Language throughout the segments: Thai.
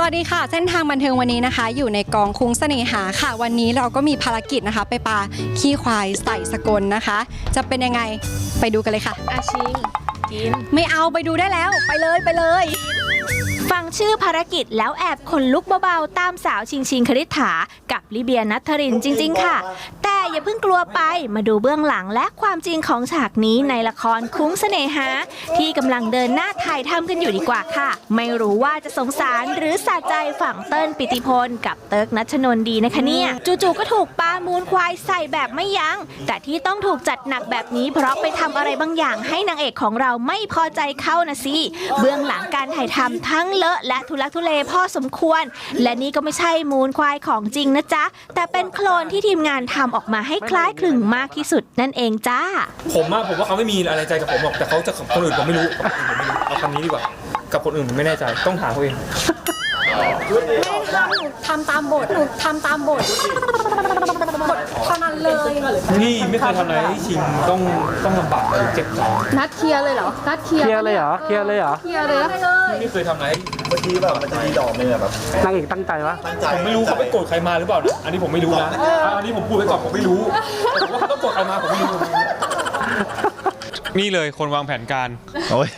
สวัสดีค่ะ เส้นทางบันเทิงวันนี้นะคะ อยู่ในกองคุ้งเสน่หาค่ะ วันนี้เราก็มีภารกิจนะคะ ไปปาขี้ควายใส่สกลนะคะ จะเป็นยังไงไปดูกันเลยค่ะ อาชิงกิน ไม่เอาไปดูได้แล้วไปเลยไปเลย ฟังชื่อภารกิจแล้วแอบขนลุกเบาๆ ตามสาวชิงชิงคริษฐากับลิเบียนัทธรินจริง ๆ ค่ะ แต่อย่าเพิ่งกลัวไปมาดูเบื้องหลังและความจริงของฉากนี้ในละครคุ้งเสน่หา ที่กำลังเดินหน้าถ่ายทำกันอยู่ดีกว่าค่ะ ไม่รู้ว่าจะสงสารหรือสะใจฝั่งเติ้ลปิติพล กับเติร์กนัชนนดีนะคะเนี่ยจู่ๆก็ถูกปามูลควายใส่แบบไม่ยัง้ง แต่ที่ต้องถูกจัดหนักแบบนี้เพราะไปทำอะไรบางอย่างให้นางเอกของเราไม่พอใจเข้านะสิเบื้องหลังการถ่ายทำทั้งเลอะและทุลักทุเลพอสมควร และนี่ก็ไม่ใช่มูลควายของจริงนะจ๊ะแต่เป็นโคลนที่ทีมงานทำออกมาให้คล้ายคลึงมากที่สุดนั่นเองจ้า ผมอะผมว่าเขาไม่มีอะไรใจกับผมหรอกแต่เขาจะกับคนอื่นผมไม่รู้กับคนอื่นผมไม่รู้เอาคำนี้ดีกว่า กับคนอื่นผมไม่แน่ใจต้องถามเขาเองทำตามบทหนูทำตามบทบทเท่านั้นเลย นี่ไม่เคยทำอะไรให้ชิงต้องต้องลำบากหรือเจ็บใจนัดเคลียร์เลยเหรอ นัดเคลียร์เคลียร์เลยเหรอเคลียร์เลยเหรอ เคลียร์เลยนะไม่เคยทำอะไรให้เมื่อกี้แบบมันจะมีดอกหนึงอะแบบนางเอกตั้งใจวะตั้งใจผมไม่รู้เขาไปโกรธใครมาหรือเปล่านะอันนี้ผมไม่รู้นะอะอันนี้ผมพูดไว้ก่อนผมไม่รู้แต่ว่าเขาต้องโกรธใครมาผมไม่รู้ นี่เลยคนวางแผนการ โอ้ย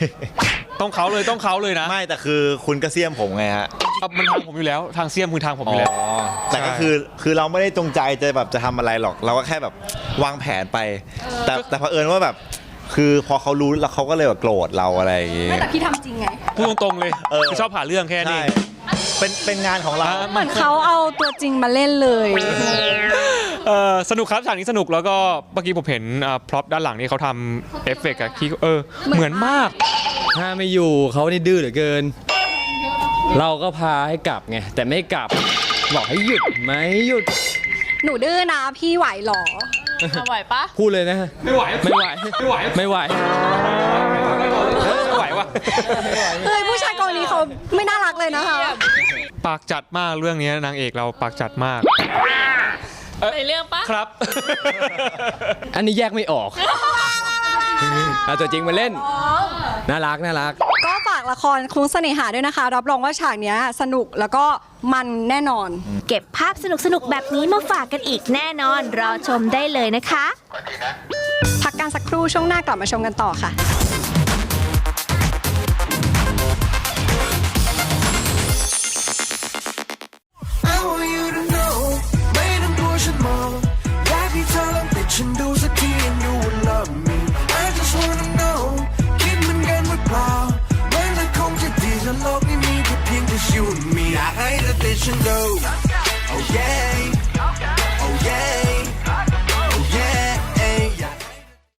ต้องเขาเลยต้องเขาเลยนะไม่แต่คือคุณก็เสียมผมไงฮะมันทางผมอยู่แล้ว ทางเสียมคือทางผมออ๋ยู่แล้วอแต่ก็คือคือเราไม่ได้จงใจจะแบบจะทำอะไรหรอก เราก็แค่แบบ วางแผนไป แต่แต่เผอิญว่าแบบ คือพอเขารู้แล้วเขาก็เลยแบบโกรธเราอะไรอย่างงี้ ไม่แต่พี่ทำจริงไง พูดตรงๆเลยเออคือชอบหาเรื่องแค่นี้ ใช่เป็นเป็นงานของเราอะเหมือนเขาเอาตัวจริงมาเล่นเลย เออสนุกครับฉากนี้สนุกแล้วก็เมื่อกี้ผมเห็นพร็อพด้านหลังนี่เขาทำเอฟเฟกต์อะที่เออเหมือนมาก ถ้าไม่อยู่เขานี่ดื้อเหลือเกิน เราก็พาให้กลับไง แต่ไม่กลับ บอกให้หยุดไหมหยุด หนูดื้อนะพี่ไหวเหรอ ไหวปะพูดเลยนะ ไม่ไหว ไม่ไหว ไม่ไหว ไม่ไหว ไม่ไหวว่ะ เฮ้ยผู้ชายกองนี้เขาไม่น่ารักเลยนะคะ ปากจัดมากเรื่องนี้นางเอกเราปากจัดมาก ในเรื่องปะครับ อันนี้แยกไม่ออกเอาตัวจริงมาเล่น น่ารักน่ารักก็ฝากละครคุ้งเสน่หาด้วยนะคะ รับรองว่าฉากเนี้ยสนุกแล้วก็มันแน่นอน เก็บภาพสนุกๆแบบนี้มาฝากกันอีกแน่นอน รอชมได้เลยนะคะ พักกันสักครู่ช่วงหน้ากลับมาชมกันต่อค่ะ bitch and go.